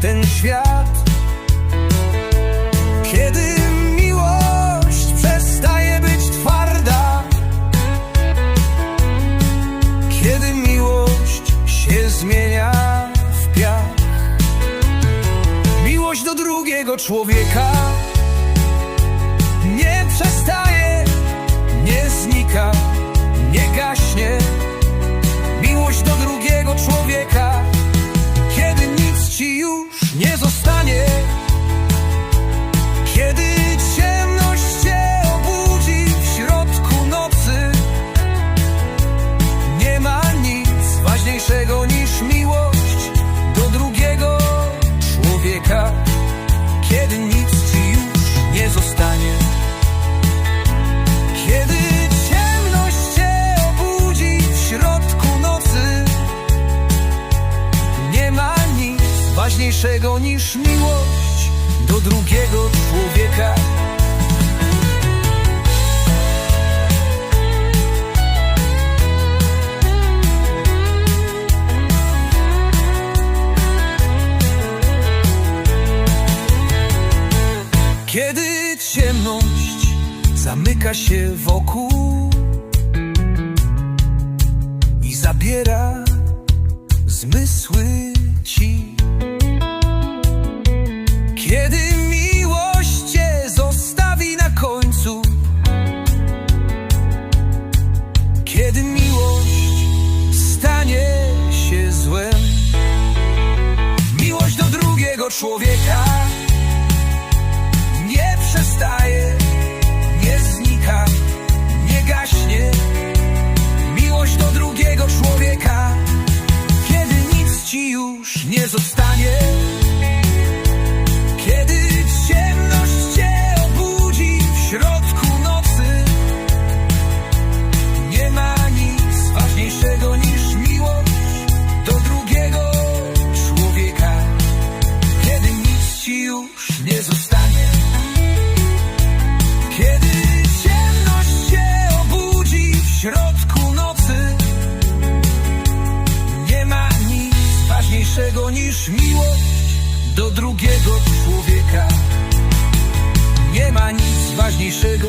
ten świat. Kiedy miłość przestaje być twarda, kiedy miłość się zmienia w piach, miłość do drugiego człowieka. ważniejszego niż miłość do drugiego człowieka. Kiedy ciemność zamyka się wokół i zabiera zmysły człowieka nie przestaje, nie znika, nie gaśnie. Miłość do drugiego człowieka, kiedy nic ci już nie zostaje. Miłość do drugiego człowieka. Nie ma nic ważniejszego.